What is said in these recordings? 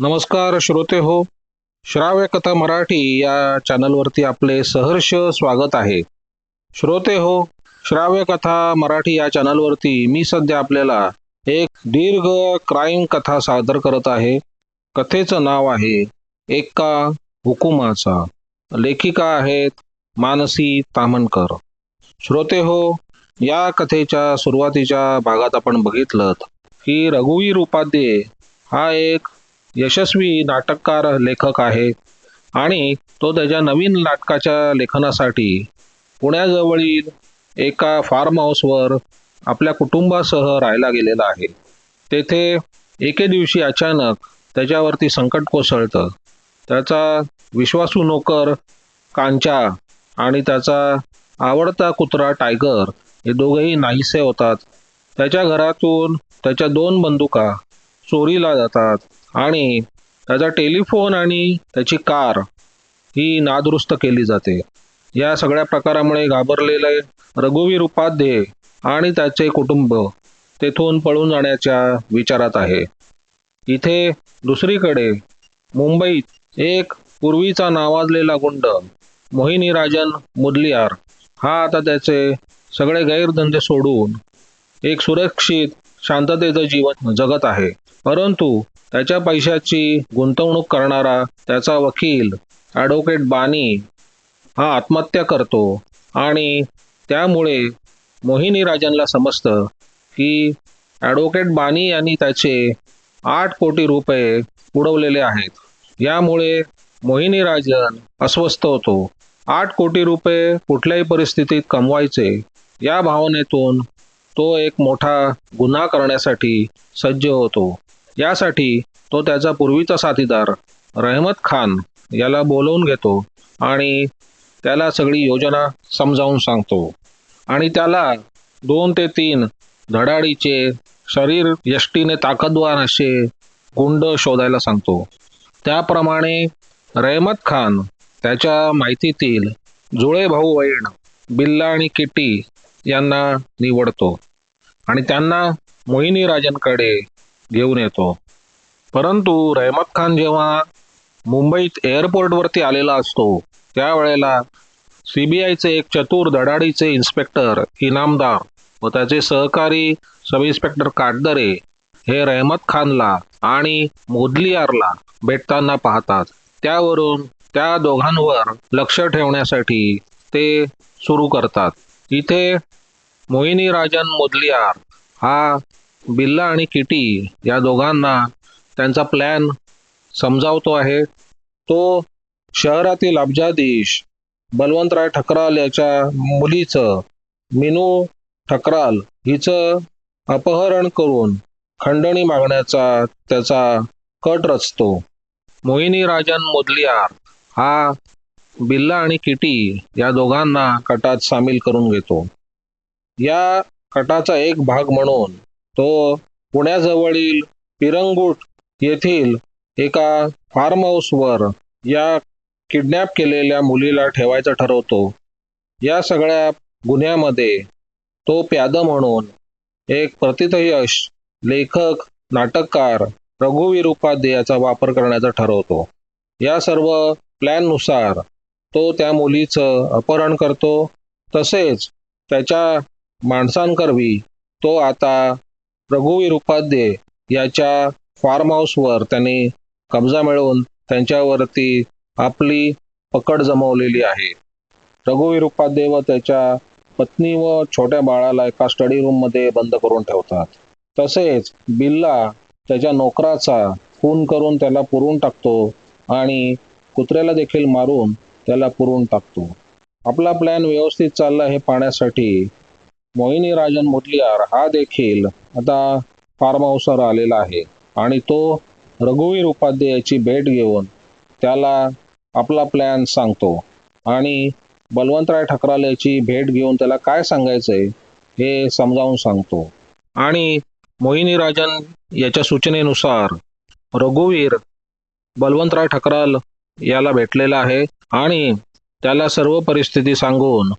नमस्कार श्रोते हो श्राव्य कथा मराठी या चॅनलवरती आपले सहर्ष स्वागत आहे. श्रोते हो श्राव्य कथा मराठी या चॅनलवरती मी सध्या आपल्याला एक दीर्घ क्राईम कथा सादर करत आहे. कथेचं नाव आहे एका हुकुमाचा. लेखिका आहेत मानसी तामणकर. श्रोते हो या कथेच्या सुरुवातीच्या भागात आपण बघितलं की रघुवीर उपाध्ये हा एक यशस्वी नाटककार लेखक आहे आणि तो त्याच्या नवीन नाटकाच्या लेखनासाठी पुण्याजवळील एका फार्म हाऊसवर आपल्या कुटुंबासह राहायला गेलेला आहे. तेथे एके दिवशी अचानक त्याच्यावरती संकट कोसळतं. त्याचा विश्वासू नोकर कांचा आणि त्याचा आवडता कुत्रा टायगर हे दोघेही नाहीसे होतात. त्याच्या घरातून त्याच्या दोन बंदुका चोरीला जातात. आणि त्याचा टेलिफोन आणि त्याची कार ही नादुरुस्त केली जाते. या सगळ्या प्रकारामुळे घाबरलेले रघुवीर उपाध्ये आणि त्याचे कुटुंब तेथून पळून जाण्याच्या विचारात आहे. इथे दुसरीकडे मुंबईत एक पूर्वीचा नावाजलेला गुंड मोहिनी राजन मुदलियार हा आता त्याचे सगळे गैरधंदे सोडून एक सुरक्षित शांततेचं जीवन जगत आहे. परंतु त्याच्या पैशाची गुंतवणूक करणारा त्याचा वकील ॲडव्होकेट बानी हा आत्महत्या करतो. आणि त्यामुळे मोहिनी राजनला समजतं की ॲडव्होकेट बानी यांनी त्याचे आठ कोटी रुपये उडवलेले आहेत. यामुळे मोहिनी राजन अस्वस्थ होतो. आठ कोटी रुपये कुठल्याही परिस्थितीत कमवायचे या भावनेतून तो एक मोठा गुन्हा करण्यासाठी सज्ज होतो. यासाठी तो त्याचा पूर्वीचा साथीदार रहमत खान याला बोलवून घेतो आणि त्याला सगळी योजना समजावून सांगतो. आणि त्याला दोन ते तीन धडाडीचे शरीर यष्टीने ताकदवान असे गुंड शोधायला सांगतो. त्याप्रमाणे रहमत खान त्याच्या माहितीतील जुळे भाऊ वैण बिल्ला आणि किटी यांना निवडतो. आणि त्यांना मोहिनी राजनकडे घेऊन येतो. परंतु रहमत खान जेव्हा मुंबईत एअरपोर्टवरती आलेला असतो त्यावेळेला सीबीआयचे एक चतुर धडाडीचे इन्स्पेक्टर इनामदार व त्याचे सहकारी सब इन्स्पेक्टर काटदरे हे रहमत खानला आणि मोदलियारला भेटताना पाहतात. त्यावरून त्या दोघांवर लक्ष ठेवण्यासाठी ते सुरू करतात. इथे मोहिनी राजन मोदलियार हा बिल्ला आणि किटी या दोघांना त्यांचा प्लॅन समजावतो आहे. तो शहरातील अब्जाधीश बलवंतराय ठकराल याच्या मुलीचं मिनू ठकराल हिचं अपहरण करून खंडणी मागण्याचा त्याचा कट रचतो. मोहिनी राजन मुदलियार हा बिल्ला आणि किटी या दोघांना कटात सामील करून घेतो. या कटाचा एक भाग म्हणून तो पुण्याजवळील पिरंगुट येथील एका फार्म हाऊसवर या किडनॅप केलेल्या मुलीला ठेवायचं ठरवतो. या सगळ्या गुन्ह्यामध्ये तो प्याद म्हणून एक प्रतिथयश लेखक नाटककार रघुवीर उपाध्यायाचा वापर करण्याचा ठरवतो. या सर्व प्लॅननुसार तो त्या मुलीचं अपहरण करतो. तसेच त्याच्या माणसांकरवी तो आता रघुवीर उपाध्ये याच्या फार्म हाऊसवर त्यांनी कब्जा मिळवून त्यांच्यावरती आपली पकड जमवलेली आहे. रघुवीर उपाध्ये व त्याच्या पत्नी व छोट्या बाळाला एका स्टडी रूममध्ये बंद करून ठेवतात. तसेच बिल्ला त्याच्या नोकराचा खून करून त्याला पुरून टाकतो आणि कुत्र्याला देखील मारून त्याला पुरून टाकतो. आपला प्लॅन व्यवस्थित चालला हे पाहण्यासाठी मोहिनी राजन मुदलियार हा देखील आता फार्म हाऊसवर आलेला आहे. आणि तो रघुवीर उपाध्यायाची भेट घेऊन त्याला आपला प्लॅन सांगतो. आणि बलवंतराय ठकराल याची भेट घेऊन त्याला काय सांगायचंय हे समजावून सांगतो. आणि मोहिनी राजन याच्या सूचनेनुसार रघुवीर बलवंतराय ठकराल याला भेटलेला आहे. आणि त्याला सर्व परिस्थिती सांगून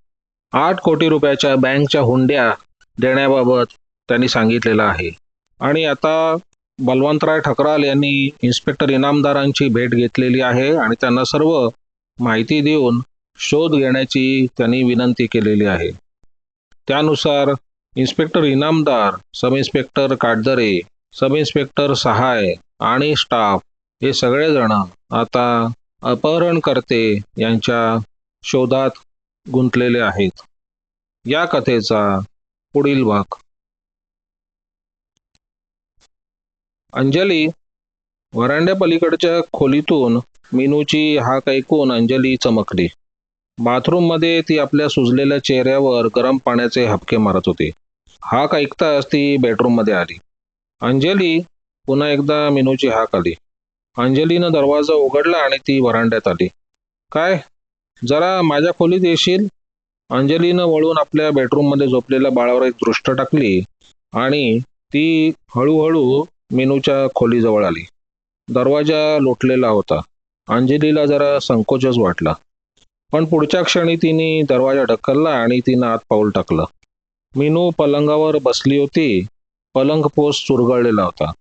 आठ कोटी रुपयाच्या बँकच्या हुंड्या देण्याबाबत त्यांनी सांगितलेलं आहे. आणि आता बलवंतराय ठकराल यांनी इन्स्पेक्टर इनामदारांची भेट घेतलेली आहे आणि त्यांना सर्व माहिती देऊन शोध घेण्याची त्यांनी विनंती केलेली आहे. त्यानुसार inspector Inamdar sub inspector Katdare sub inspector Sahay आणि स्टाफ हे सगळेजण आता अपहरणकर्ते यांच्या शोधात गुंतलेले आहेत. या कथेचा पुढील भाग. अंजली वरांड्यापलीकडच्या खोलीतून मीनूची हाक ऐकून अंजली चमकली. बाथरूममध्ये ती आपल्या सुजलेल्या चेहऱ्यावर गरम पाण्याचे हपके मारत होती. हाक ऐकताच ती बेडरूममध्ये आली. अंजली पुन्हा एकदा मीनूची हाक आली. अंजलीनं दरवाजा उघडला आणि ती वरांड्यात आली. काय? जरा माझ्या खोलीत येशील? अंजलीनं वळून आपल्या बेडरूममध्ये झोपलेल्या बाळावर एक दृष्ट टाकली आणि ती हळूहळू मेनूच्या खोलीजवळ आली. दरवाजा लोटलेला होता. अंजलीला जरा संकोचच वाटला. पण पुढच्या क्षणी तिने दरवाजा ढकलला आणि तिनं आत पाऊल टाकलं. मीनू पलंगावर बसली होती. पलंग पोस चुरगळलेला होता.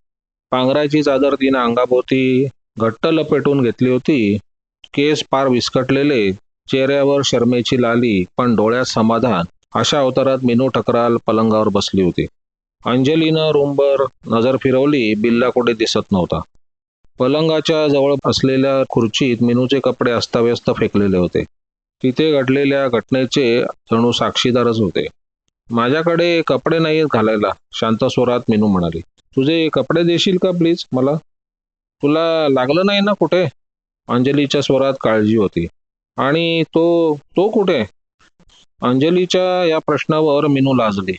पांघराची चादर तिनं अंगाभोवती घट्ट लपेटून घेतली होती. केस पार विस्कटलेले चेहऱ्यावर शर्मेची लाली पण डोळ्यात समाधान. अशा अवतारात मिनू ठकराल पलंगावर बसली होती. अंजलीनं रूमवर नजर फिरवली बिल्ला कुठे दिसत नव्हता. पलंगाच्या जवळ असलेल्या खुर्चीत मिनूचे कपडे अस्ताव्यस्त फेकलेले होते. तिथे घडलेल्या घटनेचे जणू साक्षीदारच होते. माझ्याकडे कपडे नाहीत घालायला शांत स्वरात मिनू म्हणाली. तुझे कपडे देशील का प्लीज मला? तुला लागलं नाही ना कुठे? अंजलीच्या स्वरात काळजी होती. आणि तो तो कुठे? अंजलीच्या या प्रश्नावर मीनू लाजली.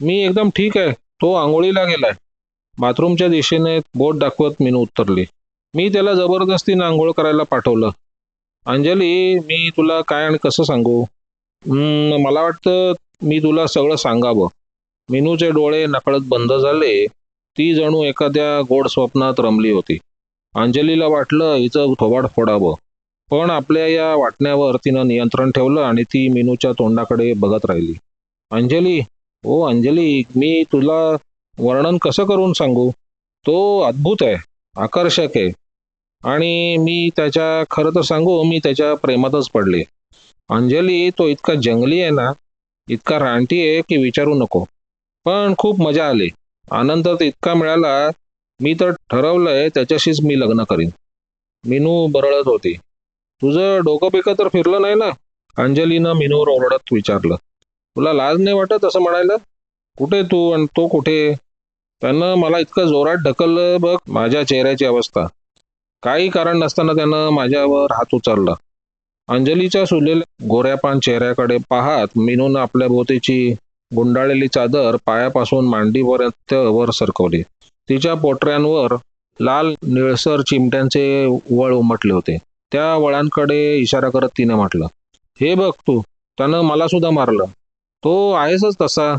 मी एकदम ठीक आहे. तो आंघोळीला गेलाय. बाथरूमच्या दिशेने बोट दाखवत मीनू उत्तरली मी त्याला जबरदस्तीनं आंघोळ करायला पाठवलं. अंजली मी तुला काय आणि कसं सांगू? मला वाटतं मी तुला सगळं सांगावं. मीनूचे डोळे नकळत बंद झाले. ती जणू एखाद्या गोड स्वप्नात रमली होती. अंजलीला वाटलं हिचं थोबाड फोडावं पण आपल्या या वाटण्यावर तिनं नियंत्रण ठेवलं आणि ती मेनूच्या तोंडाकडे बघत राहिली. अंजली ओ अंजली मी तुला वर्णन कसं करून सांगू? तो अद्भुत आहे आकर्षक आहे. आणि मी त्याच्या खरं तर सांगू मी त्याच्या प्रेमातच पडले. अंजली तो इतका जंगली आहे ना इतका रानटी आहे की विचारू नको. पण खूप मजा आली. आनंद तर इतका मिळाला मी तर ठरवलंय त्याच्याशीच मी लग्न करीन. मीनू बरळत होती. तुझं डोकं पिकं तर फिरलं नाही ना? अंजलीनं मिनूवर ओरडत विचारलं. तुला लाज नाही वाटत असं म्हणायला? कुठे तू आणि तो कुठे? त्यानं मला इतकं जोरात ढकललं बघ माझ्या चेहऱ्याची अवस्था. काही कारण नसताना त्यानं माझ्यावर हात उचलला. अंजलीच्या सुलेल्या गोऱ्यापान चेहऱ्याकडे पाहत मिनून आपल्या भोवतीची गुंडाळलेली चादर पायापासून मांडीपर्यंत वर सरकवली. तिच्या पोटऱ्यांवर लाल निळसर चिमट्यांचे वळ उमटले होते. त्या वळांकडे इशारा करत तिने म्हटलं हे बघ तू त्यानं मला सुद्धा मारलं. तो आहेसच तसा.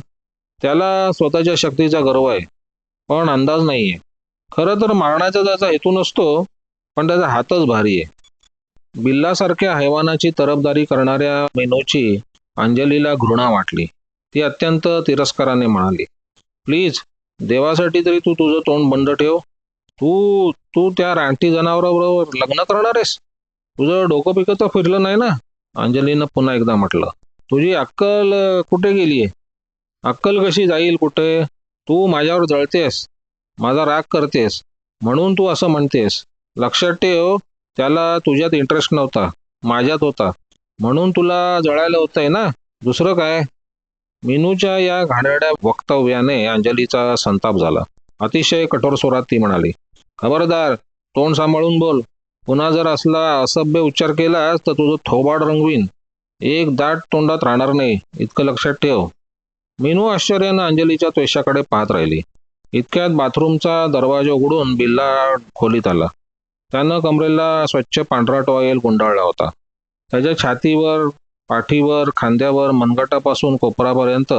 त्याला स्वतःच्या शक्तीचा गर्व आहे पण अंदाज नाहीये. खरं तर मारण्याचा त्याचा हेतू नसतो पण त्याचा हातच भारी आहे. बिल्लासारख्या हैवानाची तरफदारी करणाऱ्या मेनूची अंजलीला घृणा वाटली. ती अत्यंत तिरस्काराने म्हणाली प्लीज देवासाठी तरी तू तुझं तोंड बंद ठेव. तू तू त्या रानटी जनावराबरोबर लग्न करणार आहेस? तुझं डोकं पिकं तर फिरलं नाही ना? अंजलीनं पुन्हा एकदा म्हटलं. तुझी अक्कल कुठे गेली आहे अक्कल कशी जाईल कुठे? तू माझ्यावर जळतेस. माझा राग करतेस. म्हणून तू असं म्हणतेस. लक्षात ठेव त्याला तुझ्यात इंटरेस्ट नव्हता. माझ्यात होता. म्हणून तुला जळायला होतंय ना? दुसरं काय? मीनूच्या या घाणेरड्या वक्तव्याने अंजलीचा संताप झाला. अतिशय कठोर स्वरात ती म्हणाली खबरदार तोंड सांभाळून बोल. पुन्हा जर असला असभ्य उच्चार केलास तर तुझं थोबाड रंगवीन. एक दाट तोंडात राहणार नाही. इतकं लक्षात ठेव. मीनू आश्चर्यानं अंजलीच्या त्वेषाकडे पाहत राहिली. इतक्यात बाथरूमचा दरवाजा उघडून बिल्ला खोलीत आला. त्यानं कमरेला स्वच्छ पांढरा टॉयल गुंडाळला होता. त्याच्या छातीवर पाठीवर खांद्यावर मनगटापासून कोपरापर्यंत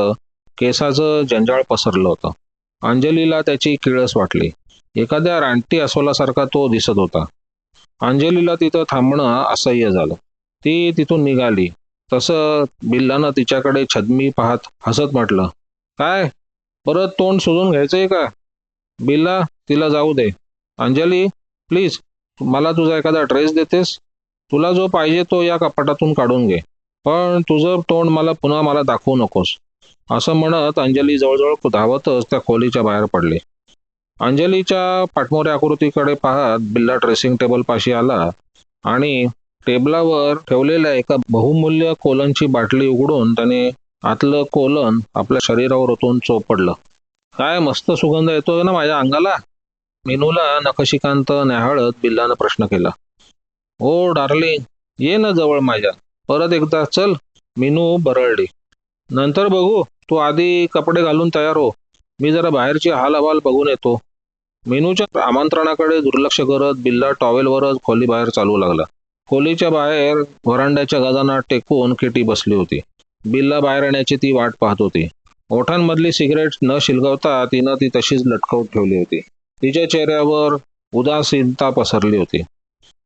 केसाचं जंजाळ पसरलं होतं. अंजलीला त्याची किळस वाटली. एखाद्या रानटी अस्वलासारखा तो दिसत होता. अंजलीला तिथं थांबणं असह्य झालं. ती तिथून निघाली. तसं बिल्लानं तिच्याकडे छदमी पाहत हसत म्हटलं काय? परत तोंड शोधून घ्यायचंय का? बिल्ला तिला जाऊ दे. अंजली प्लीज मला तुझा एखादा ड्रेस देतेस? तुला जो पाहिजे तो या कपाटातून काढून घे. पण तुझं तोंड मला पुन्हा मला दाखवू नकोस. असं म्हणत अंजली जवळजवळ धावतच त्या खोलीच्या बाहेर पडली. अंजलीच्या पाठमोऱ्या आकृतीकडे पाहत बिल्ला ड्रेसिंग टेबल पाशी आला आणि टेबलावर ठेवलेल्या एका बहुमूल्य कोलनची बाटली उघडून त्याने आतलं कोलन आपल्या शरीरावर ओतून चोपडलं. काय मस्त सुगंध येतोय ना माझ्या अंगाला? मेनूला नखशिकांत न्याहाळत बिल्लानं प्रश्न केला. ओ डार्लिंग ये ना जवळ माझ्या. परत एकदा चल. मीनू बरळली. नंतर बघू तू आधी कपडे घालून तयार हो. मी जरा बाहेरची हाल हवाल बघून येतो. मेनूच्या आमंत्रणाकडे दुर्लक्ष करत बिल्ला टॉवेलवरच खोली बाहेर चालू लागला. खोलीच्या बाहेर व्हरांड्याच्या गजांना टेकून किटी बसली होती. बिल्ला बाहेर येण्याची ती वाट पाहत होती. ओठांमधली सिगरेट न शिलगवता तिनं ती तशीच लटकवून ठेवली होती. तिच्या चेहऱ्यावर उदासीनता पसरली होती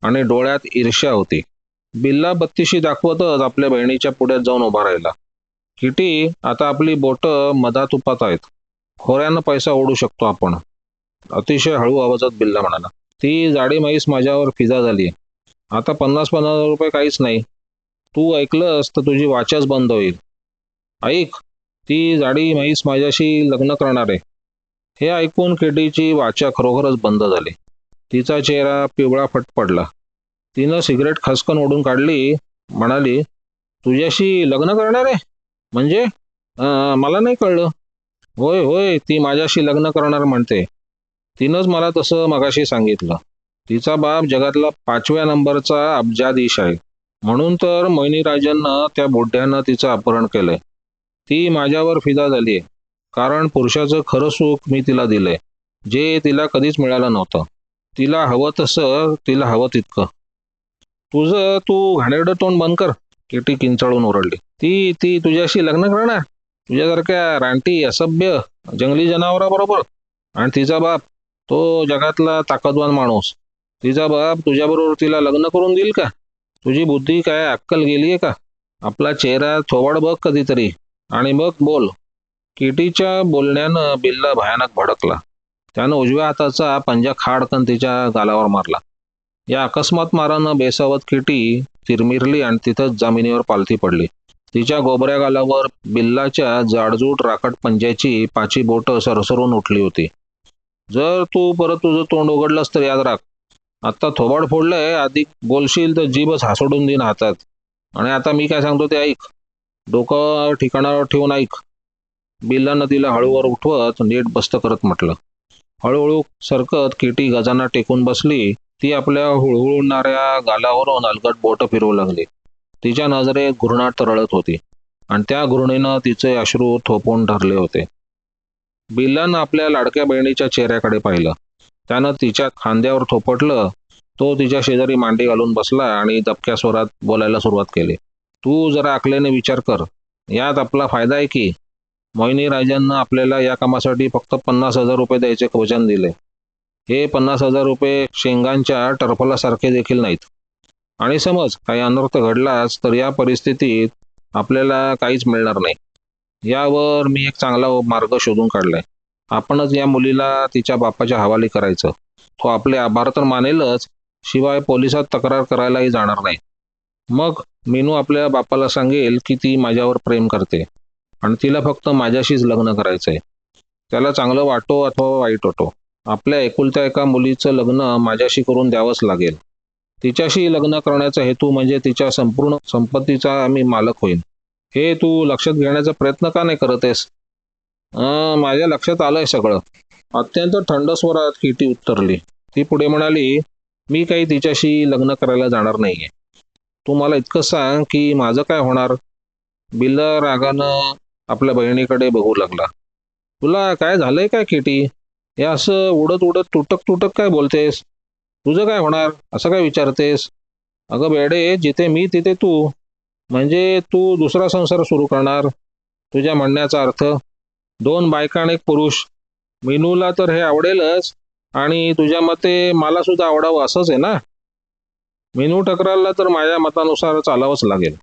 आणि डोळ्यात ईर्ष्या होती. बिल्ला बत्तीशी दाखवतच आपल्या बहिणीच्या पुढ्यात जाऊन उभा राहिला. किटी आता आपली बोटं मधात तुपात आहेत. खोऱ्यानं पैसा ओढू शकतो आपण. अतिशय हळू आवाजात बिल्ला म्हणाला ती जाडी म्हैस माझ्यावर फिजा झाली आता पन्नास पन्नास रुपये काहीच नाही. तू ऐकलंस तर तुझी वाचाच बंद होईल. ऐक ती जाडी म्हैस माझ्याशी लग्न करणार आहे. हे ऐकून केटीची वाचा खरोखरच बंद झाली. तिचा चेहरा पिवळा फट पडला. तिनं सिगरेट खसकन ओढून काढली म्हणाली तुझ्याशी लग्न करणार आहे? म्हणजे? मला नाही कळलं. होय होय ती माझ्याशी लग्न करणार म्हणते. तिनंच मला तसं मगाशी सांगितलं. तिचा बाप जगातला पाचव्या नंबरचा अब्जाधीश आहे. म्हणून तर मोहिनीराजांना त्या बोड्यानं तिचं अपहरण केलंय. ती माझ्यावर फिदा झालीय. कारण पुरुषाचं खरं सुख मी तिला दिलंय. जे तिला कधीच मिळालं नव्हतं. तिला हवं तसं तिला हवं तितकं. तुझं तू घाणेरडं तोंड बंद कर. केटी किंचाळून ओरडली. ती ती तुझ्याशी लग्न करणार? तुझ्यासारख्या रानटी असभ्य जंगली जनावराबरोबर? आणि तिचा बाप? तो जगातला ताकदवान माणूस. तिचा बाप तुझ्याबरोबर तिला लग्न करून देईल का? तुझी बुद्धी काय अक्कल गेलीये का? आपला चेहरा थोबाड बघ कधीतरी. आणि मग बोल. किटीच्या बोलण्यानं बिल्ला भयानक भडकला. त्यानं उजव्या हाताचा पंजा खाडकन तिच्या गालावर मारला. या अकस्मात मारानं बेसावत किटी तिरमिरली आणि तिथंच जमिनीवर पालथी पडली. तिच्या गोबऱ्या गालावर बिल्लाच्या जाडजूट राकट पंज्याची पाची बोटं सरसरून उठली होती. जर तू परत तुझं तोंड उघडलंस तर याद राख. आत्ता थोबाड फोडलंय आधी बोलशील तर जीभच हासोडून देईन हातात. आणि आता मी काय सांगतो ते ऐक. डोकं ठिकाणावर ठेवून ऐक. बिल्लानं तिला हळूवर उठवत नीट बस्त करत म्हटलं. हळूहळू सरकत किटी गजांना टेकून बसली. ती आपल्या हुळहुळणाऱ्या गालावरून अलगट बोट फिरवू लागली. तिच्या नजरेत घृणाट तरळत होती. आणि त्या घृणेनं तिचे अश्रू थोपून ठरले होते. बिल्लानं आपल्या लाडक्या बहिणीच्या चेहऱ्याकडे पाहिलं. त्यानं तिच्या खांद्यावर थोपटलं. तो तिच्या शेजारी मांडी घालून बसला आणि दबक्या स्वरात बोलायला सुरुवात केली. तू जरा आकल्याने विचार कर. यात आपला फायदा आहे की? मोहिनी राजांना आपल्याला या कामासाठी फक्त पन्नास हजार रुपये द्यायचे वचन दिले. हे पन्नास हजार रुपये शेंगांच्या टर्फलासारखे देखील नाहीत. आणि समज काही अनर्थ घडलाच तर या परिस्थितीत आपल्याला काहीच मिळणार नाही. यावर मी एक चांगला मार्ग शोधून काढलाय. आपणच या मुलीला तिच्या बापाच्या हवाली करायचं. तो आपले आभार तर मानेलच शिवाय पोलिसात तक्रार करायलाही जाणार नाही. मग मीनू आपल्या बापाला सांगेल की ती माझ्यावर प्रेम करते आणि तिला फक्त माझ्याशीच लग्न करायचंय. त्याला चांगलं वाटो अथवा वाईट वाटो. आपल्या एकुलत्या एका मुलीचं लग्न माझ्याशी करून द्यावंच लागेल. तिच्याशी लग्न करण्याचा हेतू म्हणजे तिच्या संपूर्ण संपत्तीचा मी मालक होईन. हे तू लक्षात घेण्याचा प्रयत्न का नाही करत आहेस? माझ्या लक्षात आलंय सगळं. अत्यंत थंड स्वरात किटी उत्तरली. ती पुढे म्हणाली मी काही तिच्याशी लग्न करायला जाणार नाहीये. तू मला इतकं सांग की माझं काय होणार? बिल्ला रागानं आपल्या बहिणीकडे बघू लागला. तुला काय झालंय काय किटी? हे असं उडत उडत तुटक तुटक काय बोलतेस? तुझं काय होणार? असं काय विचारतेस? अगं बेडे जिथे मी तिथे तू. म्हणजे तू दुसरा संसार सुरू करणार. तुझ्या म्हणण्याचा अर्थ दोन बायका आणि एक पुरुष. मेनूला तर हे आवडेलच आणि तुझ्या मते मला सुद्धा आवडावं असंच आहे ना? मेनू टकरालला तर माझ्या मतानुसार चालावंच लागेल.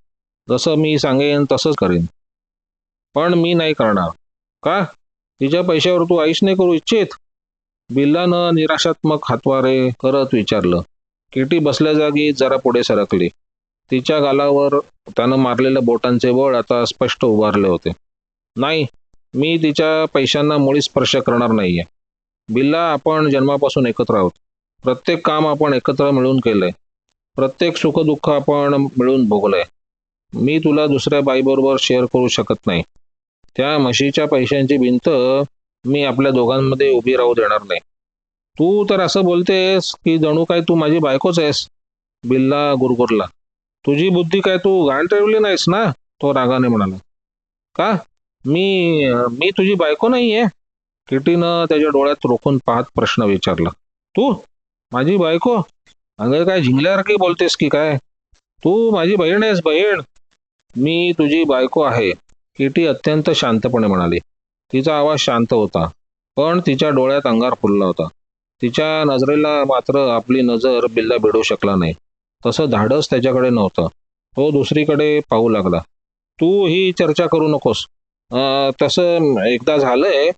जसं मी सांगेन तसंच करीन. पण मी नाही करणार. का? तिच्या पैशावर तू आईश नाही करू इच्छित? बिल्लानं निराशात्मक हातवारे करत विचारलं. किटी बसल्या जागी जरा पुढे सरकली. तिच्या गालावर त्यानं मारलेल्या बोटांचे बळ आता स्पष्ट उभारले होते. नाही मी तिच्या पैशांना मुळी स्पर्श करणार नाहीये. बिल्ला आपण जन्मापासून एकत्र आहोत. प्रत्येक काम आपण एकत्र मिळून केलंय. प्रत्येक सुखदुःख आपण मिळून भोगलंय. मी तुला दुसऱ्या बाईबरोबर शेअर करू शकत नाही. त्या म्हशीच्या पैशांची भिंत मी आपल्या दोघांमध्ये उभी राहू देणार नाही. तू तर असं बोलतेस की जणू काय तू माझी बायकोच आहेस? बिल्ला गुरगुरला. तुझी बुद्धी काय तू घाण ठेवली नाहीस ना? तो रागाने म्हणाला. का? मी मी तुझी बायको नाहीये. किटीनं त्याच्या डोळ्यात रोखून पाहत प्रश्न विचारला. तू? माझी बायको? अगं काय झिंगल्यासारखी बोलतेस की काय? तू माझी बहीण आहेस बहीण. मी तुझी बायको आहे. किटी अत्यंत शांतपणे म्हणाली. तिचा आवाज शांत होता पण तिच्या डोळ्यात अंगार फुलला होता. तिच्या नजरेला मात्र आपली नजर बिल्ला भिडू शकला नाही. तसं धाडस त्याच्याकडे नव्हतं. तो दुसरीकडे पाहू लागला. तू ही चर्चा करू नकोस. तसं एकदा झालंय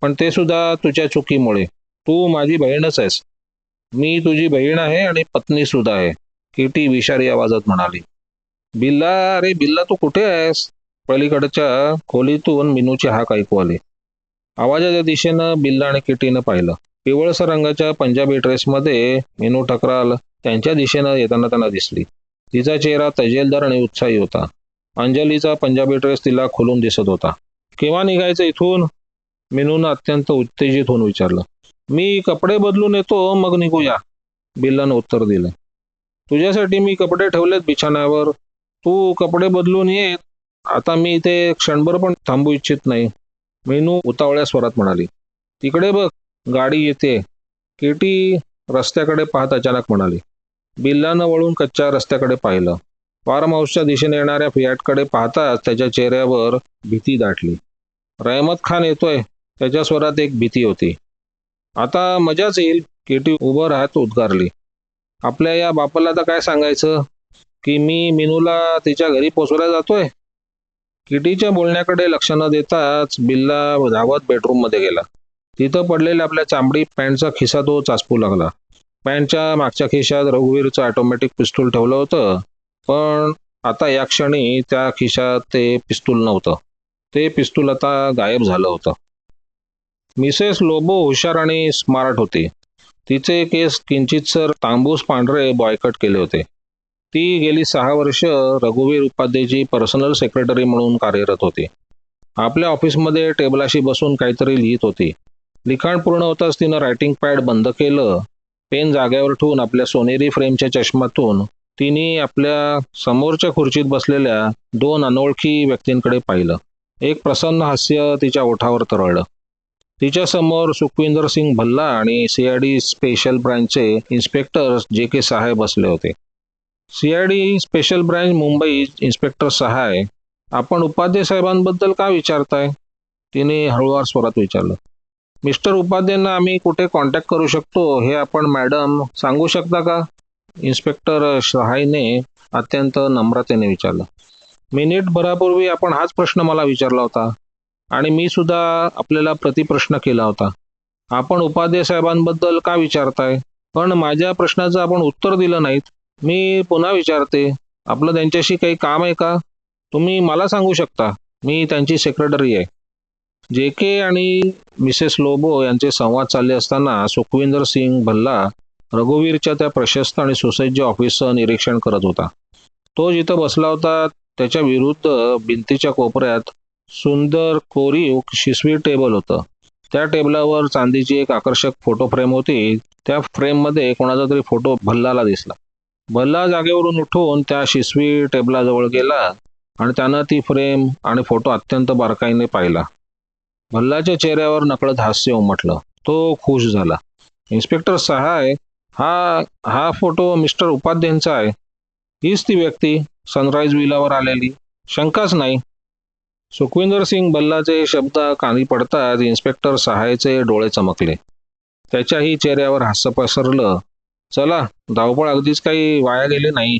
पण ते सुद्धा तुझ्या चुकीमुळे. तू माझी बहीणच आहेस. मी तुझी बहीण आहे आणि पत्नी सुद्धा आहे. किटी विषारी आवाजात म्हणाली. बिल्ला अरे बिल्ला तू कुठे आहेस? पलीकडच्या खोलीतून मिनूची हाक ऐकू आली. आवाजाच्या दिशेनं बिल्ला आणि किटीनं पाहिलं. पिवळसर रंगाच्या पंजाबी ड्रेसमध्ये मिनू टकराल त्यांच्या दिशेनं येताना त्यांना दिसली. तिचा चेहरा तजेलदार आणि उत्साही होता. अंजलीचा पंजाबी ड्रेस तिला खोलून दिसत होता. केव्हा निघायचं इथून? मिनूनं अत्यंत उत्तेजित होऊन विचारलं. मी कपडे बदलून येतो मग निघूया. बिल्लानं उत्तर दिलं. तुझ्यासाठी मी कपडे ठेवलेत बिछाण्यावर. तू कपडे बदलून ये. आता मी इथे क्षणभर पण थांबू इच्छित नाही. मेनू उतावळ्या स्वरात म्हणाली. तिकडे बघ गाडी येते. केटी रस्त्याकडे पाहत अचानक म्हणाली बिल्लानं वळून कच्च्या रस्त्याकडे पाहिलं. फार्म हाऊसच्या दिशेने येणाऱ्या फियाटकडे पाहताच त्याच्या चेहऱ्यावर भीती दाटली. रहमत खान येतोय त्याच्या स्वरात एक भीती होती. आता मजाच येईल केटी उभं राहत उद्गारली. आपल्या या बापाला तर काय सांगायचं? की मी मिनूला तिच्या घरी पोचवायला जातोय? किटीच्या बोलण्याकडे लक्ष न देताच बिल्ला धावत बेडरूममध्ये गेला. तिथं पडलेल्या आपल्या चांबडी पॅन्टचा खिसा तो चाचपू लागला. पॅन्टच्या मागच्या खिशात रघुवीरचं ऑटोमॅटिक पिस्तूल ठेवलं होतं पण आता या क्षणी त्या खिशात ते पिस्तूल नव्हतं. ते पिस्तूल आता गायब झालं होतं. मिसेस लोबो हुशार आणि स्मार्ट होती. तिचे केस किंचितसर तांबूस पांढरे बॉयकट केले होते. ती गेली सहा वर्ष रघुवीर उपाध्यायची पर्सनल सेक्रेटरी म्हणून कार्यरत होती. आपल्या ऑफिसमध्ये टेबलाशी बसून काहीतरी लिहित होती. लिखाण पूर्ण होताच तिनं रायटिंग पॅड बंद केलं पेन जागेवर ठेवून आपल्या सोनेरी फ्रेमच्या चष्मातून तिने आपल्या समोरच्या खुर्चीत बसलेल्या दोन अनोळखी व्यक्तींकडे पाहिलं. एक प्रसन्न हास्य तिच्या ओठावर तरळलं. तिच्या समोर सुखविंदर सिंग भल्ला आणि सीआयडी स्पेशल ब्रँचचे इन्स्पेक्टर जे के सहाय बसले होते. CID special branch Mumbai inspector Sahay आपण उपाध्याय साहेबांबद्दल का विचारताय? तिने हळुवार स्वरात विचारलं. मिस्टर उपाध्यांना आम्ही कुठे कॉन्टॅक्ट करू शकतो हे आपण मॅडम सांगू शकता का? इन्स्पेक्टर सहायने अत्यंत नम्रतेने विचारलं. मिनिट भरापूर्वी आपण हाच प्रश्न मला विचारला होता आणि मी सुद्धा आपल्याला प्रतिप्रश्न केला होता. आपण उपाध्याय साहेबांबद्दल का विचारताय? पण माझ्या प्रश्नाचं आपण उत्तर दिलं नाहीत. मी पुन्हा विचारते आपलं त्यांच्याशी काही काम आहे का? तुम्ही मला सांगू शकता मी त्यांची सेक्रेटरी आहे. जे के आणि मिसेस लोबो यांचे संवाद चालले असताना सुखविंदर सिंग भल्ला रघुवीरच्या त्या प्रशस्त आणि सुसज्ज ऑफिसचं निरीक्षण करत होता. तो जिथं बसला होता त्याच्या विरुद्ध भिंतीच्या कोपऱ्यात सुंदर कोरीव शिसवी टेबल होतं. त्या टेबलावर चांदीची एक आकर्षक फोटो फ्रेम होती. त्या फ्रेममध्ये कोणाचा तरी फोटो भल्लाला दिसला. भल्ला जागेवरून उठून त्या शिसवी टेबलाजवळ गेला आणि त्यानं ती फ्रेम आणि फोटो अत्यंत बारकाईने पाहिला. भल्लाच्या चेहऱ्यावर नकळत हास्य उमटलं. तो खुश झाला. इन्स्पेक्टर सहाय हा हा फोटो मिस्टर उपाध्यायांचा आहे. हीच ती व्यक्ती सनराईज विलावर आलेली. शंकाच नाही. सुखविंदर सिंग बल्लाचे शब्द कानी पडताच इन्स्पेक्टर सहायचे डोळे चमकले. त्याच्याही चेहऱ्यावर हास्य पसरलं. चला धावपळ अगदीच काही वाया गेले नाही.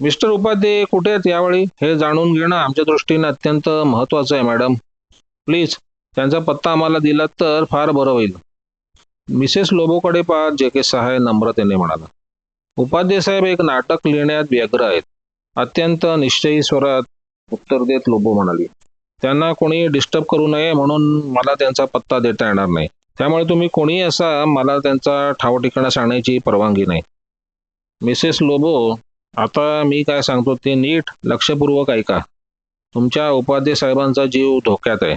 मिस्टर उपाध्ये कुठे आहेत यावेळी? हे जाणून घेणं आमच्या दृष्टीने अत्यंत महत्वाचं आहे मॅडम. प्लीज त्यांचा पत्ता आम्हाला दिलात तर फार बरं होईल. मिसेस लोबोकडे पाहत जे के सहाय नम्रतेने म्हणाला. उपाध्ये साहेब एक नाटक लिहिण्यात व्यग्र आहेत. अत्यंत निश्चयी स्वरात उत्तर देत लोबो म्हणाली त्यांना कोणी डिस्टर्ब करू नये म्हणून मला त्यांचा पत्ता देता येणार नाही. त्यामुळे तुम्ही कोणीही असा मला त्यांचा ठाव ठिकाणा सांगण्याची परवानगी नाही. मिसेस लोबो आता मी काय सांगतो ते नीट लक्षपूर्वक ऐका. तुमच्या उपाध्ये साहेबांचा जीव धोक्यात आहे.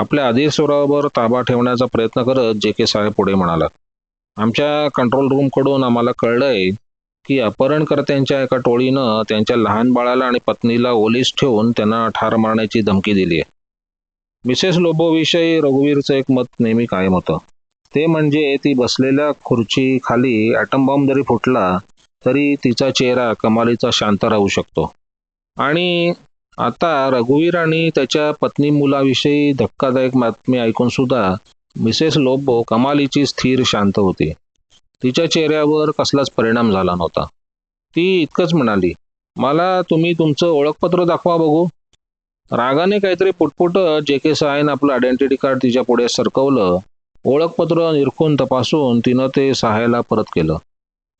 आपल्या अधीर स्वरावर ताबा ठेवण्याचा प्रयत्न करत जे के साहेब पुढे म्हणाला आमच्या कंट्रोल रूमकडून आम्हाला कळलंय की अपहरणकर्त्यांच्या एका टोळीनं त्यांच्या लहान बाळाला आणि पत्नीला ओलीस ठेवून त्यांना ठार मारण्याची धमकी दिली आहे. मिसेस लोबोविषयी रघुवीरचं एक मत नेहमी कायम होतं. ते म्हणजे ती बसलेल्या खुर्ची खाली ॲटम बॉम्ब जरी फुटला तरी तिचा चेहरा कमालीचा शांत राहू शकतो. आणि आता रघुवीर आणि त्याच्या पत्नी मुलाविषयी धक्कादायक बातमी ऐकून सुद्धा मिसेस लोबो कमालीची स्थिर शांत होती. तिच्या चेहऱ्यावर कसलाच परिणाम झाला नव्हता. ती इतकंच म्हणाली मला तुम्ही तुमचं ओळखपत्र दाखवा बघू. रागाने काहीतरी पुटपुट जे के सायन आपलं आयडेंटिटी कार्ड तिच्या पुढे सरकवलं. ओळखपत्र निरखून तपासून तिनं ते सहायला परत केलं.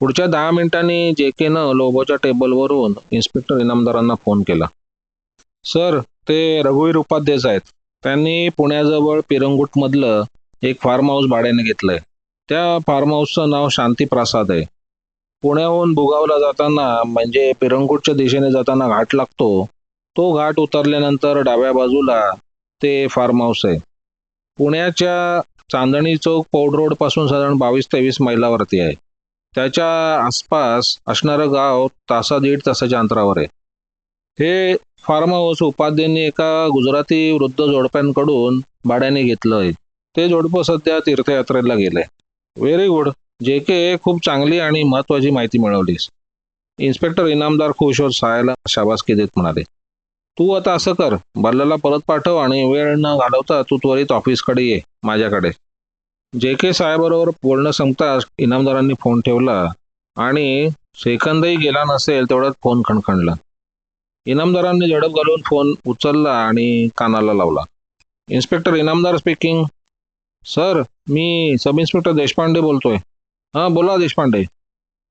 पुढच्या दहा मिनिटांनी जे केनं लोबोच्या टेबलवरून इन्स्पेक्टर इनामदारांना फोन केला. सर ते रघुवीर उपाध्येच आहेत. त्यांनी पुण्याजवळ पिरंगुटमधलं एक फार्म हाऊस भाड्याने घेतलंय. त्या फार्म हाऊसचं नाव शांती प्रासाद आहे. पुण्याहून बुगावला जाताना म्हणजे पिरंगुटच्या दिशेने जाताना घाट लागतो. तो घाट उतरल्यानंतर डाव्या बाजूला ते फार्म हाऊस आहे. पुण्याच्या चांदणी चौक पौड रोडपासून साधारण बावीस तेवीस मैलावरती आहे. त्याच्या आसपास असणारं गाव तासा दीड तासाच्या अंतरावर आहे. हे फार्म हाऊस उपाध्यांनी एका गुजराती वृद्ध जोडप्यांकडून भाड्याने घेतलं आहे ते जोडपं सध्या तीर्थयात्रेला गेलंय व्हेरी गुड जे के खूप चांगली आणि महत्वाची माहिती मिळवलीस. इन्स्पेक्टर इनामदार खुश होत सहायला शाबासकी देत म्हणाले. तू आता असं कर बल्लाला परत पाठव आणि वेळ न घालवता तू त्वरित ऑफिसकडे ये माझ्याकडे. जे के साहेबरोबर बोलणं संपताच इनामदारांनी फोन ठेवला आणि सेकंदही गेला नसेल तेवढ्यात फोन खणखणला. इनामदारांनी झडप घालून फोन उचलला आणि कानाला लावला. इन्स्पेक्टर इनामदार स्पीकिंग सर मी सब इन्स्पेक्टर देशपांडे बोलतोय. हां बोला देशपांडे.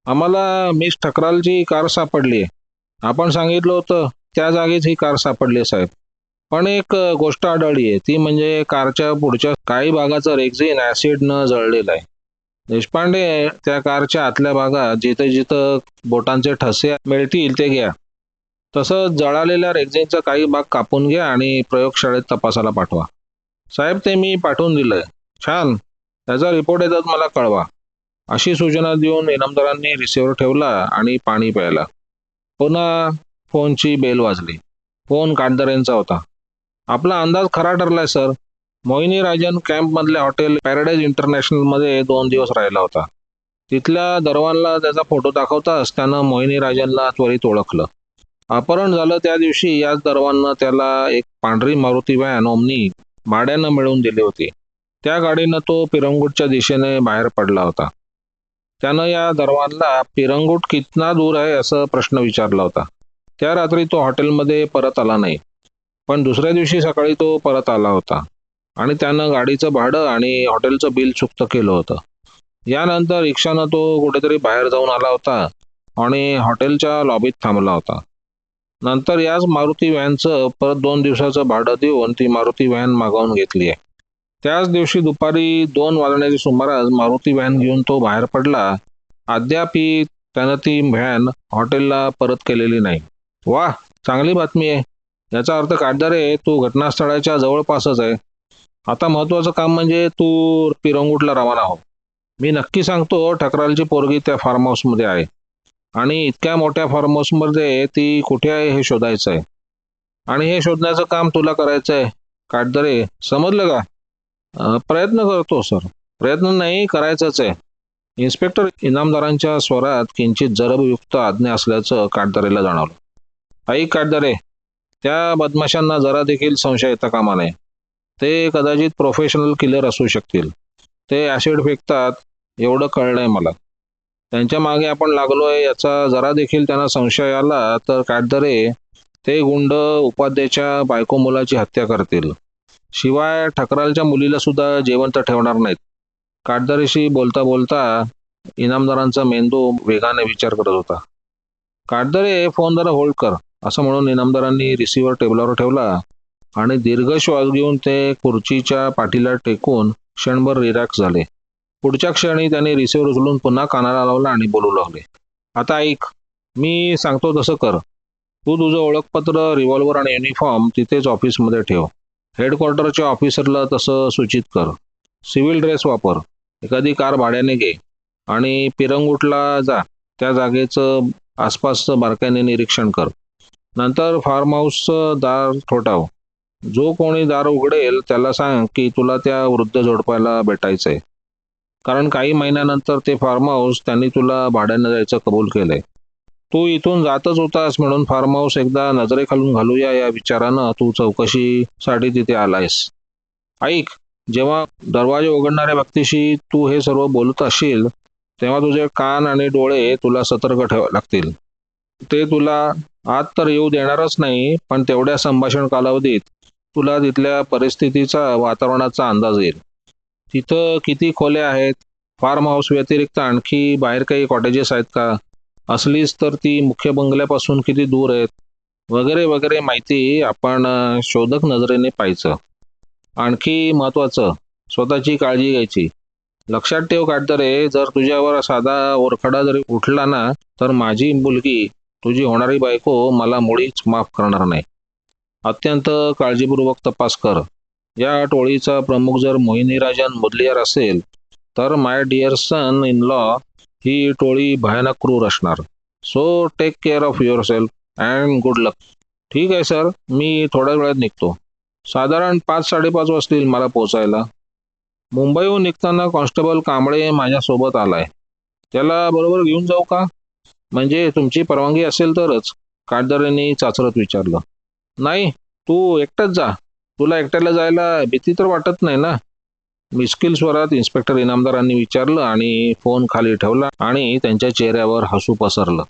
आम्हाला मिस ठकरालची कार सापडली आहे आपण सांगितलं होतं त्या जागीच ही कार सापडली आहे साहेब. पण एक गोष्ट आढळली आहे ती म्हणजे कारच्या पुढच्या काही भागाचं रेक्झिन ॲसिडनं जळलेलं आहे. देशपांडे त्या कारच्या आतल्या भागात जिथं जिथं बोटांचे ठसे मिळतील ते घ्या. तसंच जळालेल्या रेक्झिनचा काही भाग कापून घ्या आणि प्रयोगशाळेत तपासाला पाठवा. साहेब ते मी पाठवून दिलंय. छान. त्याचा रिपोर्ट येतात मला कळवा. अशी सूचना देऊन इनामदारांनी रिसिव्हर ठेवला आणि पाणी प्यायला. पुन्हा फोनची बेल वाजली. फोन काटदऱ्यांचा होता. आपला अंदाज खरा ठरलाय सर. मोहिनी राजन कॅम्पमधल्या हॉटेल पॅराडाईज इंटरनॅशनलमध्ये दोन दिवस राहिला होता. तिथल्या दरवानला त्याचा फोटो दाखवताच त्यानं मोहिनी राजनला त्वरित ओळखलं. अपहरण झालं त्या दिवशी याच दरवांना त्याला एक पांढरी मारुती व्हॅन ओमनी भाड्यानं मिळवून दिली होती. त्या गाडीनं तो पिरंगुटच्या दिशेने बाहेर पडला होता. त्यानं या दरवानला पिरंगुट कितना दूर आहे असं प्रश्न विचारला होता. त्या रात्री तो हॉटेलमध्ये परत आला नाही. पण दुसऱ्या दिवशी सकाळी तो परत आला होता. आणि त्यानं गाडीचं भाडं आणि हॉटेलचं बिल चुकतं केलं होतं. यानंतर रिक्षानं तो कुठेतरी बाहेर जाऊन आला होता आणि हॉटेलच्या लॉबीत थांबला होता. नंतर याच मारुती व्हॅनचं परत दोन दिवसाचं भाडं देऊन ती मारुती व्हॅन मागवून घेतली आहे. त्याच दिवशी दुपारी दोन वाजण्याच्या सुमारास मारुती व्हॅन घेऊन तो बाहेर पडला. अद्यापही त्यानं ती व्हॅन हॉटेलला परत केलेली नाही. वा चांगली बातमी आहे. याचा अर्थ काटदारे तू घटनास्थळाच्या जवळपासच आहे. आता महत्वाचं काम म्हणजे तू पिरंगुटला रवाना हो. मी नक्की सांगतो ठकरालची पोरगी त्या फार्म हाऊसमध्ये आहे. आणि इतक्या मोठ्या फार्म हाऊसमध्ये ती कुठे आहे हे शोधायचं आहे आणि हे शोधण्याचं काम तुला करायचं आहे काटदरे समजलं का? प्रयत्न करतो सर. प्रयत्न नाही करायचंच आहे. इन्स्पेक्टर इनामदारांच्या स्वरात किंचित जरबयुक्त आज्ञा असल्याचं काटदरेला जाणवलं. ऐक काटदरे त्या बदमाशांना जरा देखील संशय येता कामा नये. ते कदाचित प्रोफेशनल किलर असू शकतील. ते ॲसिड फेकतात एवढं कळलंय मला. त्यांच्या मागे आपण लागलोय याचा जरा देखील त्यांना संशय आला तर काटदरे ते गुंड उपाध्याच्या बायको मुलाची हत्या करतील. शिवाय ठकरालच्या मुलीला सुद्धा जेवंत ठेवणार नाहीत. काटदरेशी बोलता बोलता इनामदारांचा मेंदू वेगाने विचार करत होता. काटदरे फोन जरा होल्ड कर असं म्हणून इनामदारांनी रिसिव्हर टेबलावर ठेवला आणि दीर्घ श्वास घेऊन ते खुर्चीच्या पाठीला टेकून क्षणभर रिलॅक्स झाले. पुढच्या क्षणी त्याने रिसिव्हर उचलून पुन्हा कानाला लावला आणि बोलू लागले. आता ऐक मी सांगतो तसं कर. तू तुझं ओळखपत्र रिव्हॉल्वर आणि युनिफॉर्म तिथेच ऑफिसमध्ये ठेव. हेडक्वार्टरच्या ऑफिसरला तसं सूचित कर. सिव्हिल ड्रेस वापर. एखादी कार भाड्याने घे. आणि पिरंगुटला जा. त्या जागेचं आसपासचं बारकाईने निरीक्षण कर. नंतर फार्म हाऊसचं दार ठोठाव. जो कोणी दार उघडेल त्याला सांग की तुला त्या वृद्ध जोडपायला आहे कारण काही महिन्यानंतर ते फार्म हाऊस त्यांनी तुला भाड्यानं जायचं कबूल केलंय. तू इथून जातच होतास म्हणून फार्म हाऊस एकदा नजरेखालून घालूया या विचारानं तू चौकशीसाठी तिथे आलायस. ऐक जेव्हा दरवाजे उघडणाऱ्या व्यक्तीशी तू हे सर्व बोलत असशील तेव्हा तुझे कान आणि डोळे तुला सतर्क ठेवावे लागतील. ते तुला आत तर येऊ देणारच नाही पण तेवढ्या संभाषण कालावधीत तुला तिथल्या परिस्थितीचा वातावरणाचा अंदाज येईल. तिथं किती खोल्या आहेत? फार्म हाऊस व्यतिरिक्त आणखी बाहेर काही कॉटेजेस आहेत का? असलीच तर ती मुख्य बंगल्यापासून किती दूर आहेत? वगैरे वगैरे माहिती आपण शोधक नजरेने पाहायचं. आणखी महत्त्वाचं स्वतःची काळजी घ्यायची. लक्षात ठेव काटदरे जर तुझ्यावर साधा ओरखडा जरी उठला ना तर माझी मुलगी तुझी होणारी बायको मला मुळीच माफ करणार नाही. अत्यंत काळजीपूर्वक तपास कर. या टोळीचा प्रमुख जर मोहिनीराजन मुदलियार असेल तर my dear son in law ही टोळी भयानक क्रूर असणार. So take care of yourself and good luck ठीक आहे सर मी थोड्या वेळात निघतो. साधारण पाच साडेपाच वाजतील मला पोचायला मुंबईहून निघताना कॉन्स्टेबल कांबळे माझ्यासोबत आलाय. त्याला बरोबर घेऊन जाऊ का? म्हणजे तुमची परवानगी असेल तरच काटदरेंनी चाचरत विचारलं. नाही तू एकटाच जा. तुला एकट्याला जायला भीती तर वाटत नाही ना? मिस्किल स्वरात इन्स्पेक्टर इनामदारांनी विचारलं आणि फोन खाली ठेवला आणि त्यांच्या चेहऱ्यावर हसू पसरलं.